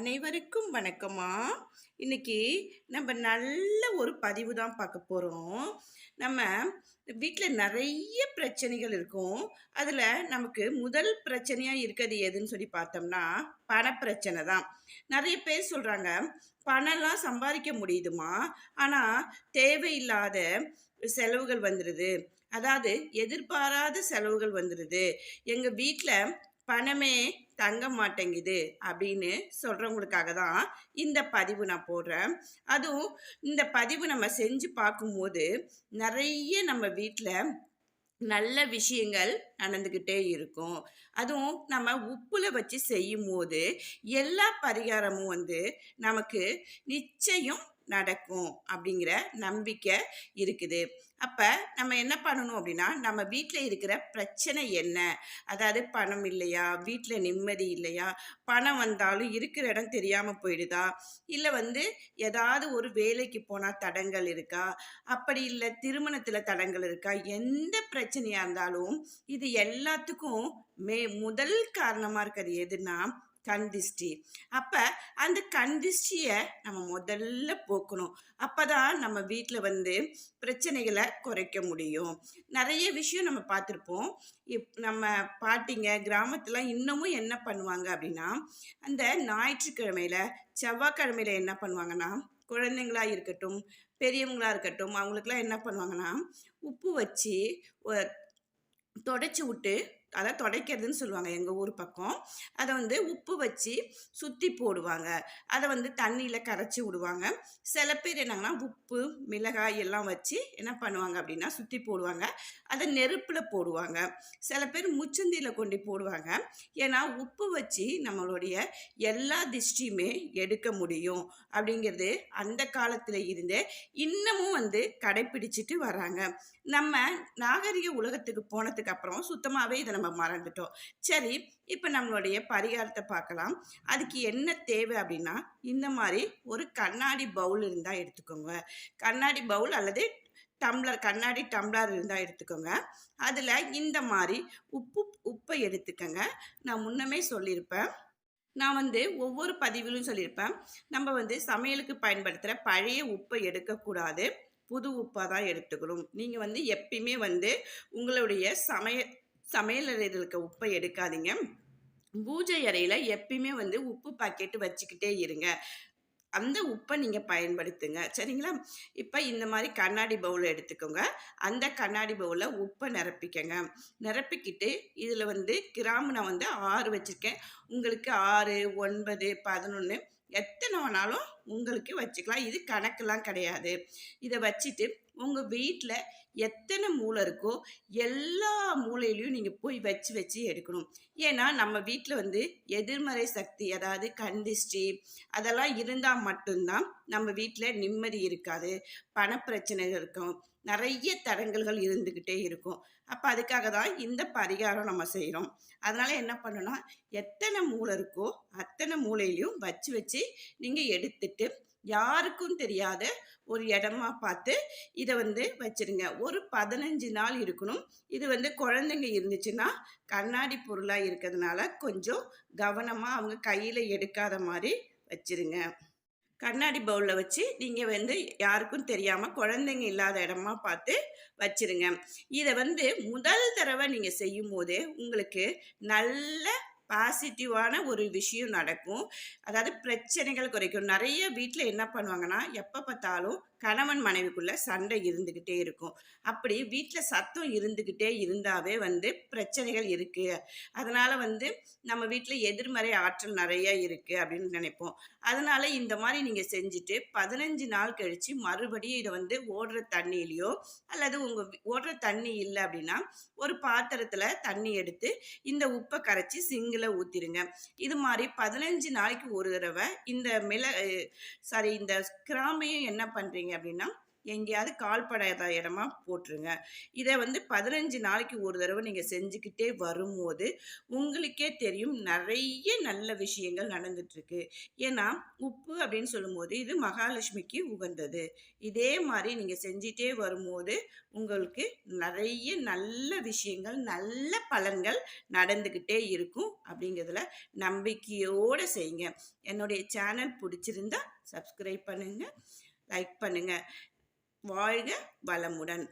அனைவருக்கும் வணக்கமா. இன்னைக்கு நம்ம நல்ல ஒரு பதிவு தான் பார்க்க போகிறோம் நம்ம வீட்டில் நிறைய பிரச்சனைகள் இருக்கும். அதில் நமக்கு முதல் பிரச்சனையாக இருக்கிறது எதுன்னு சொல்லி பார்த்தோம்னா பணப்பிரச்சனை தான். நிறைய பேர் சொல்கிறாங்க பணம்லாம் சம்பாதிக்க முடியுதுமா? ஆனால் தேவையில்லாத செலவுகள் வந்துடுது அதாவது எதிர்பாராத செலவுகள் வந்துடுது எங்கள் வீட்டில் பணமே தங்க மாட்டேங்குது அப்படின்னு சொல்கிறவங்களுக்காக தான் இந்த பதிவு நான் போடுறேன். அதுவும் இந்த பதிவு நம்ம செஞ்சு பார்க்கும்போது நிறைய நம்ம வீட்டில் நல்ல விஷயங்கள் நடந்துக்கிட்டே இருக்கும். அதுவும் நம்ம உப்புல வச்சு செய்யும் போது எல்லா பரிகாரமும் வந்து நமக்கு நிச்சயம் நடக்கும் அப்படிங்கிற நம்பிக்கை இருக்குது. அப்போ நம்ம என்ன பண்ணணும் அப்படின்னா நம்ம வீட்டில் இருக்கிற பிரச்சனை என்ன? அதாவது பணம் இல்லையா? வீட்டில் நிம்மதி இல்லையா? பணம் வந்தாலும் இருக்கிற இடம் தெரியாமல் போயிடுதா? இல்லை வந்து ஏதாவது ஒரு வேலைக்கு போனால் தடங்கள் இருக்கா? அப்படி இல்லை திருமணத்தில் தடங்கள் இருக்கா? எந்த பிரச்சனையாக இருந்தாலும் இது எல்லாத்துக்கும் மே முதல் காரணமாக இருக்கிறது எதுனா கண்திஷ்டி அப்போ அந்த கண்திஷ்டியை நம்ம முதல்ல போக்கணும். அப்போ தான் நம்ம வீட்டில் வந்து பிரச்சனைகளை குறைக்க முடியும். நிறைய விஷயம் நம்ம பார்த்துருப்போம். இப் நம்ம பாட்டிங்க கிராமத்தில் இன்னமும் என்ன பண்ணுவாங்க அப்படின்னா அந்த ஞாயிற்றுக்கிழமையில செவ்வாய்க்கிழமையில என்ன பண்ணுவாங்கன்னா குழந்தைங்களா இருக்கட்டும் பெரியவங்களா இருக்கட்டும் அவங்களுக்குலாம் என்ன பண்ணுவாங்கன்னா உப்பு வச்சு தொடச்சி விட்டு அதை துடைக்கிறதுன்னு சொல்லுவாங்க எங்கள் ஊர் பக்கம். அதை வந்து உப்பு வச்சு சுற்றி போடுவாங்க. அதை வந்து தண்ணியில் கரைச்சி விடுவாங்க. சில பேர் என்னங்கன்னா உப்பு மிளகாய் எல்லாம் வச்சு என்ன பண்ணுவாங்க அப்படின்னா சுற்றி போடுவாங்க. அதை நெருப்பில் போடுவாங்க. சில பேர் முச்சந்தியில் கொண்டு போடுவாங்க. ஏன்னா உப்பு வச்சு நம்மளுடைய எல்லா திஷ்டியுமே எடுக்க முடியும் அப்படிங்கிறது அந்த காலத்தில் இருந்து இன்னமும் வந்து கடைப்பிடிச்சிட்டு வராங்க நம்ம நாகரிக உலகத்துக்கு போனதுக்கு அப்புறம் சுத்தமாகவே இதை நம்ம மறந்துட்டோம். சரி இப்போ நம்மளுடைய பரிகாரத்தை பார்க்கலாம். அதுக்கு என்ன தேவை அப்படின்னா இந்த மாதிரி ஒரு கண்ணாடி பவுல் இருந்தால் எடுத்துக்கோங்க. கண்ணாடி பவுல் அல்லது டம்ளர் கண்ணாடி டம்ளர் இருந்தால் எடுத்துக்கோங்க. அதில் இந்த மாதிரி உப்பு உப்பை எடுத்துக்கோங்க. நான் முன்னமே சொல்லியிருப்பேன். நான் வந்து ஒவ்வொரு பதிவிலும் சொல்லியிருப்பேன். நம்ம வந்து சமையலுக்கு பயன்படுத்துகிற பழைய உப்பை எடுக்கக்கூடாது. புது உப்பாக தான் எடுத்துக்கணும். நீங்கள் வந்து எப்பயுமே வந்து உங்களுடைய சமையல் அறையில் இருக்க உப்பை எடுக்காதீங்க. பூஜை அறையில் எப்பயுமே வந்து உப்பு பாக்கெட்டு வச்சுக்கிட்டே இருங்க. அந்த உப்பை நீங்கள் பயன்படுத்துங்க. சரிங்களா? இப்போ இந்த மாதிரி கண்ணாடி பவுல் எடுத்துக்கோங்க. அந்த கண்ணாடி பவுலில் உப்பை நிரப்பிக்கங்க. நிரப்பிக்கிட்டு இதில் வந்து கிராமு நான் வந்து ஆறு வச்சுருக்கேன். உங்களுக்கு ஆறு ஒன்பது பதினொன்று எத்தனை வேணாலும் உங்களுக்கு வச்சுக்கலாம். இது கணக்கெல்லாம் கிடையாது. இதை வச்சுட்டு உங்கள் வீட்டில் எத்தனை மூளை இருக்கோ எல்லா மூளையிலையும் நீங்கள் போய் வச்சு வச்சு எடுக்கணும். ஏன்னா நம்ம வீட்டில் வந்து எதிர்மறை சக்தி அதாவது கண்டிஷ்டி அதெல்லாம் இருந்தால் மட்டும்தான் நம்ம வீட்டில் நிம்மதி இருக்காது. பணப்பிரச்சனைகள் இருக்கும். நிறைய தடங்கல்கள் இருந்துக்கிட்டே இருக்கும். அப்போ அதுக்காக தான் இந்த பரிகாரம் நம்ம செய்கிறோம் அதனால் என்ன பண்ணணும்னா எத்தனை மூளை இருக்கோ அத்தனை மூளையிலையும் வச்சு வச்சு நீங்கள் எடுத்துட்டு யாருக்கும் தெரியாத ஒரு இடமா பார்த்து இதை வந்து வச்சிருங்க. ஒரு பதினஞ்சு நாள் இருக்கணும். இது வந்து குழந்தைங்க இருந்துச்சுன்னா கண்ணாடி பொருளாக இருக்கிறதுனால கொஞ்சம் கவனமாக அவங்க கையில் எடுக்காத மாதிரி வச்சிருங்க. கண்ணாடி பவுலில் வச்சு நீங்கள் வந்து யாருக்கும் தெரியாமல் குழந்தைங்க இல்லாத இடமா பார்த்து வச்சுருங்க. இதை வந்து முதல் தடவை நீங்கள் செய்யும் போதே உங்களுக்கு நல்ல பாசிட்டிவான ஒரு விஷயம் நடக்கும். அதாவது பிரச்சனைகள் குறைக்கும். நிறைய வீட்டில் என்ன பண்ணுவாங்கன்னா எப்போ பார்த்தாலும் கணவன் மனைவிக்குள்ள சண்டை இருந்துக்கிட்டே இருக்கும். அப்படி வீட்டில் சத்தம் இருந்துக்கிட்டே இருந்தாவே வந்து பிரச்சனைகள் இருக்குது அதனால் வந்து நம்ம வீட்டில் எதிர்மறை ஆற்றல் நிறைய இருக்குது அப்படின்னு நினைப்போம். அதனால் இந்த மாதிரி நீங்கள் செஞ்சுட்டு பதினஞ்சு நாள் கழித்து மறுபடியும் இதை வந்து ஓடுற தண்ணியிலையோ அல்லது உங்கள் ஓடுற தண்ணி இல்லை அப்படின்னா ஒரு பாத்திரத்தில் தண்ணி எடுத்து இந்த உப்பை கரைச்சி சிங்கில் ஊற்றிடுங்க இது மாதிரி பதினஞ்சு நாளைக்கு ஒரு தடவை இந்த மிள சாரி இந்த கிராமையும் என்ன பண்ணுறீங்க அப்படின்னா எங்கேயாவது கால்படாத இடமா போட்டுருங்க. இதை வந்து பதினஞ்சு நாளைக்கு ஒரு தடவை நீங்கள் செஞ்சுக்கிட்டே வரும்போது உங்களுக்கே தெரியும் நிறைய நல்ல விஷயங்கள் நடந்துட்டுருக்கு. ஏன்னா உப்பு அப்படின்னு சொல்லும்போது இது மகாலட்சுமிக்கு உகந்தது. இதே மாதிரி நீங்கள் செஞ்சிட்டே வரும்போது உங்களுக்கு நிறைய நல்ல விஷயங்கள் நல்ல பலன்கள் நடந்துக்கிட்டே இருக்கும் அப்படிங்கிறதுல நம்பிக்கையோடு செய்யுங்க. என்னுடைய சேனல் பிடிச்சிருந்தா சப்ஸ்கிரைப் பண்ணுங்கள் லைக் பண்ணுங்கள் வாழ்க வளமுடன்.